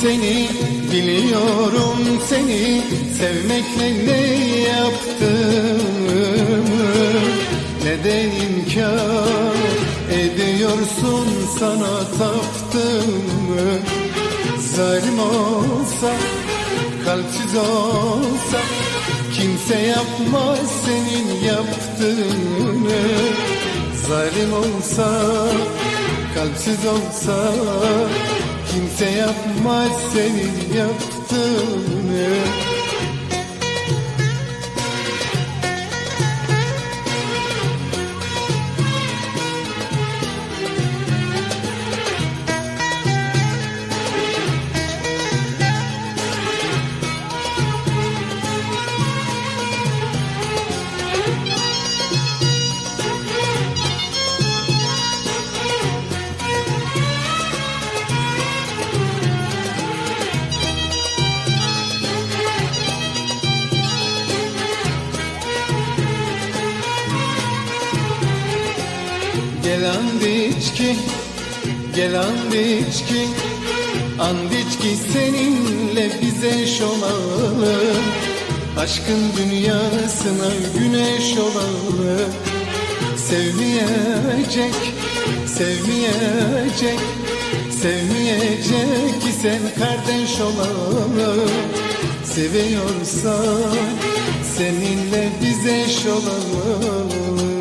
seni Biliyorum seni. Sevmekle ne yaptığımı Neden inkar ediyorsun sana taptığımı. Zalim olsa kalpsiz olsa Kimse yapmaz senin yaptığını. Zalim olsa kalpsiz olsa Kimse yapmaz senin yaptığını Gel andiçki, gel andiçki Andiçki seninle bize eş olalım Aşkın dünyasına güneş olalım Sevmeyecek, sevmeyecek. Sevmeyecek ki sen kardeş olalım Seviyorsan seninle biz eş olalım